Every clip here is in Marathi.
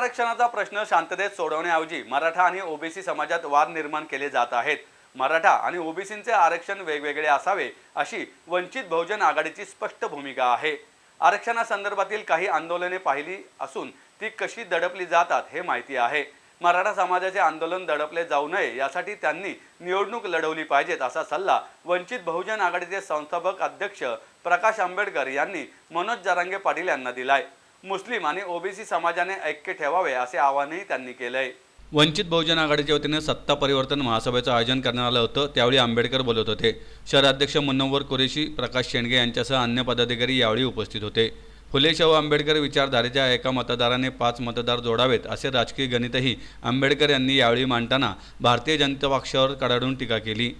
आरक्षणाचा प्रश्न शांततेत सोडवण्याऐवजी मराठा आणि ओबीसी समाजात वाद निर्माण केले जात आहेत. मराठा आणि ओबीसींचे आरक्षण वेगवेगळे असावे अशी वंचित बहुजन आघाडीची स्पष्ट भूमिका आहे. आरक्षणासंदर्भातील काही आंदोलने पाहिली असून ती कशी दडपली जातात हे माहिती आहे. मराठा समाजाचे आंदोलन दडपले जाऊ नये यासाठी त्यांनी निवडणूक लढवली पाहिजेत असा सल्ला वंचित बहुजन आघाडीचे संस्थापक अध्यक्ष प्रकाश आंबेडकर यांनी मनोज जरांगे पाटील यांना दिलाय. मुस्लिम आणि ओबीसी समाजाने ऐक्य ठेवावे असे आवाहनही त्यांनी केलंय. वंचित बहुजन आघाडीच्या वतीने सत्ता परिवर्तन महासभेचं आयोजन करण्यात आलं होतं त्यावेळी आंबेडकर बोलत होते. शहराध्यक्ष मुनव्वर कुरेशी प्रकाश शेंडगे यांच्यासह अन्य पदाधिकारी यावेळी उपस्थित होते. फुले शाहू आंबेडकर विचारधारेच्या एका मतदाराने पाच मतदार जोडावेत असे राजकीय गणितही आंबेडकर यांनी यावेळी मांडताना भारतीय जनता पक्षावर कडाडून टीका केली.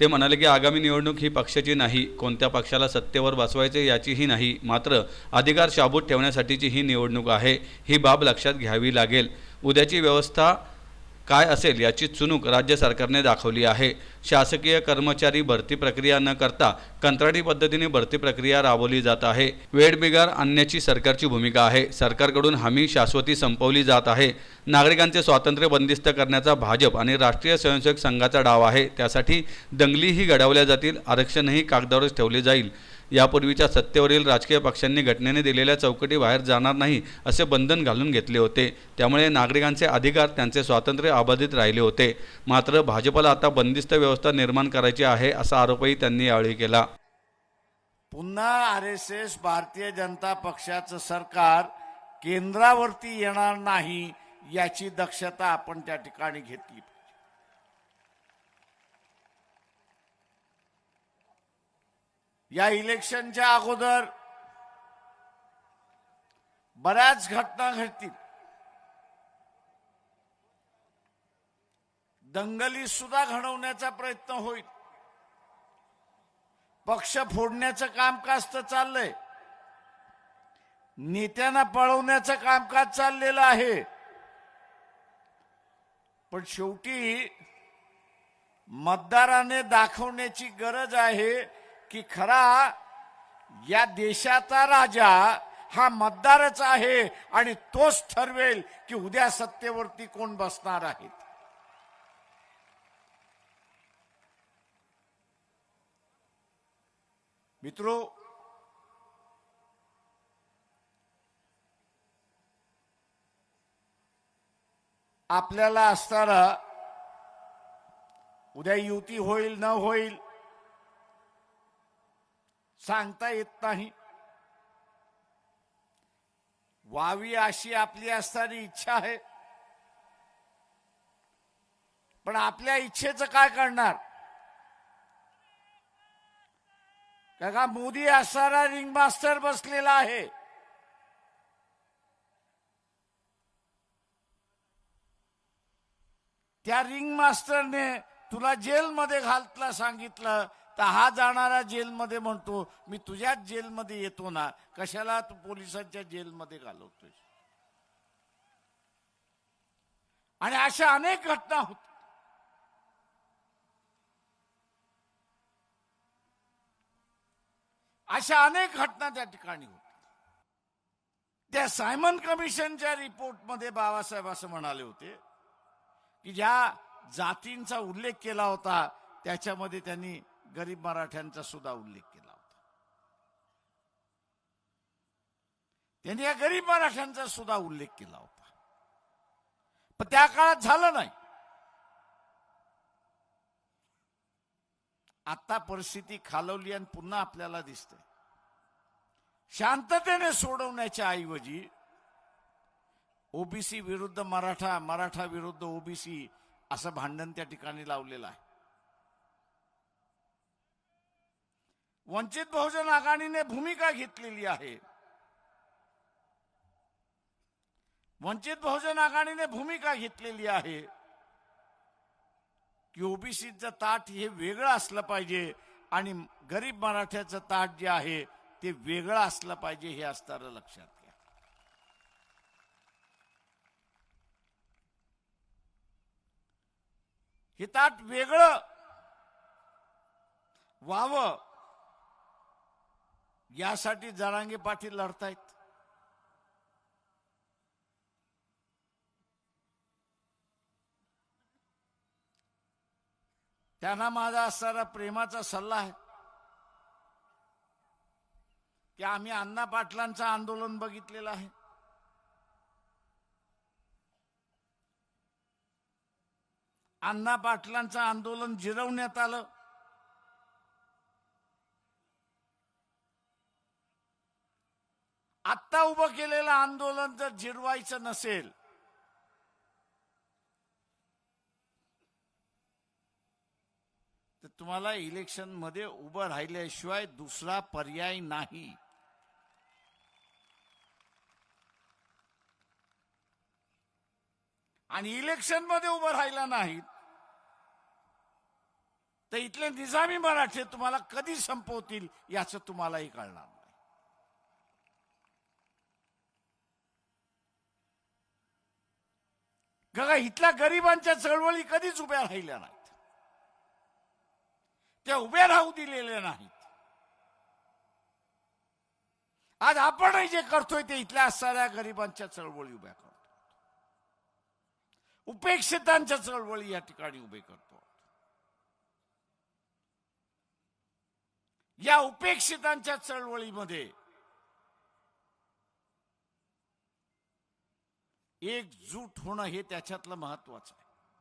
ते म्हणाले की आगामी निवडणूक ही पक्षाची नाही कोणत्या पक्षाला सत्तेवर बसवायचे याचीही नाही मात्र अधिकार शाबूत ठेवण्यासाठीची ही निवडणूक आहे ही बाब लक्षात घ्यावी लागेल. उद्याची व्यवस्था काय असेल याची चुणूक राज्य सरकारने दाखवली आहे. शासकीय कर्मचारी भरती प्रक्रिया न करता कंत्राटी पद्धतीने भरती प्रक्रिया राबवली जात आहे. वेळबिगार आणण्याची सरकारची भूमिका आहे. सरकारकडून हमी शाश्वती संपवली जात आहे. नागरिकांचे स्वातंत्र्य बंदिस्त करण्याचा भाजप आणि राष्ट्रीय स्वयंसेवक संघाचा डाव आहे. त्यासाठी दंगलीही घडवल्या जातील. आरक्षणही कागदावरच ठेवले जाईल. यापूर्वीच्या सत्तेवरील राजकीय पक्षांनी घटनेने दिलेल्या चौकटी बाहेर जाणार नाही असे बंधन घालून घेतले होते. त्यामुळे नागरिकांचे अधिकार त्यांचे स्वातंत्र्य अबाधित राहिले होते. मात्र भाजपला आता बंदिस्त व्यवस्था निर्माण करायची आहे असा आरोपही त्यांनी यावेळी केला. पुन्हा R S S Bharatiya Janata पक्षाचं सरकार केंद्रावरती येणार नाही याची दक्षता आपण त्या ठिकाणी घेतली. या इलेक्शनच्या अगोदर बऱ्याच घटना घडतील. दंगली सुद्धा घडवण्याचा प्रयत्न होईल. पक्ष फोडण्याचं कामकाज तर चाललंय. नेत्यांना पळवण्याचं कामकाज चाललेलं आहे. पण शेवटी मतदाराने दाखवण्याची गरज आहे. की खरा या देशाचा राजा हा मतदारच आहे आणि तोच ठरवेल की उद्या सत्तेवरती कोण बसणार आहेत. मित्रो आपल्याला असताना उद्या युती होईल न होईल सांगता येत नाही. व्हावी अशी आपली असणारी इच्छा आहे. पण आपल्या इच्छेचं काय करणार? का मोदी असणारा रिंग मास्टर बसलेला आहे. त्या रिंग मास्टरने तुला जेलमध्ये घालतला सांगितलं तर हा जाणारा जेलमध्ये म्हणतो मी तुझ्याच जेलमध्ये येतो ना कशाला तू पोलिसांच्या जेलमध्ये घालवतोय आणि अशा अनेक घटना होत. अशा अनेक घटना त्या ठिकाणी होत्या त्या सायमन कमिशनच्या रिपोर्टमध्ये बाबासाहेब असं म्हणाले होते की ज्या जातींचा उल्लेख केला होता त्याच्यामध्ये त्यांनी गरीब मराठ्यांचा सुद्धा उल्लेख केला होता. त्यांनी या गरीब मराठ्यांचा सुद्धा उल्लेख केला होता. पण त्या काळात झालं नाही. आता परिस्थिती खालवली आणि पुन्हा आपल्याला दिसते शांततेने सोडवण्याच्या ऐवजी ओबीसी विरुद्ध मराठा मराठा विरुद्ध ओबीसी असं भांडण त्या ठिकाणी लावलेलं आहे. वंचित बहुजन आघाडीने भूमिका घेतलेली आहे. वंचित बहुजन आघाडीने भूमिका घेतलेली आहे. की ओबीसीचं ताट हे वेगळं असलं पाहिजे आणि गरीब मराठ्याचं ताट जे आहे ते वेगळं असलं पाहिजे हे असणारं लक्षात घ्या. हे ताट वेगळं व्हावं यासाठी जरांगे पाटील लढतायत. त्यांना माझा असणारा प्रेमाचा सल्ला आहे. की आम्ही अण्णा पाटलांचं आंदोलन बघितलेलं आहे. अण्णा पाटलांचं आंदोलन जिरवण्यात आलं. आत्ता उभं केलेलं आंदोलन जर जिरवायचं नसेल तर तुम्हाला इलेक्शनमध्ये उभं राहिल्याशिवाय दुसरा पर्याय नाही. आणि इलेक्शनमध्ये उभं राहिला नाहीत तर इथले निजामी मराठे तुम्हाला कधी संपवतील याचं तुम्हालाही कळणार नाही इथल्या गरिबांच्या चळवळी कधीच उभ्या राहिल्या नाहीत. त्या उभ्या राहू दिलेल्या नाहीत. आज आपणही जे करतोय ते इथल्या असणाऱ्या गरिबांच्या चळवळी उभ्या करतो. उपेक्षितांच्या चळवळी या ठिकाणी उभे करतो. या उपेक्षितांच्या चळवळीमध्ये एकजूट होणं हे त्याच्यातलं महत्वाचं.